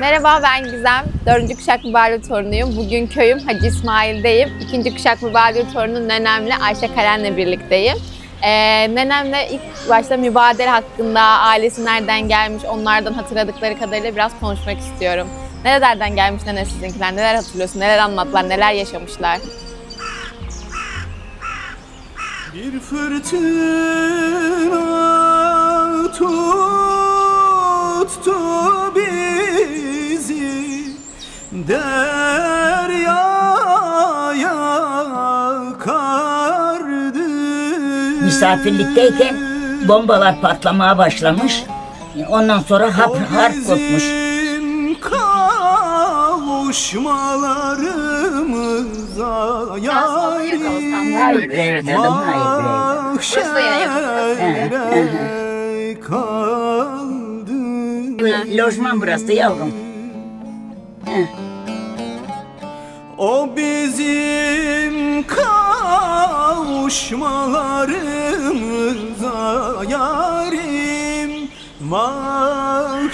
Merhaba ben Gizem. Dördüncü kuşak mübarek torunuyum. Bugün köyüm Hacı İsmail'deyim. İkinci kuşak mübarek torunu nenemle Ayşe Karen'le birlikteyim. Ee, nenemle ilk başta mübadele hakkında, ailesi nereden gelmiş, onlardan hatırladıkları kadarıyla biraz konuşmak istiyorum. Nerelerden gelmiş nene sizinkiler, neler hatırlıyorsun, neler anlattılar, neler yaşamışlar? Bir fırtına Misafirlikteyken bombalar patlamaya başlamış. Ondan sonra hap, harp kopmuş. Kavuşmalarımıza yarim mahşere kaldı. Lojman burası yavrum. O bizim kavuşmalarımıza yarim mahşere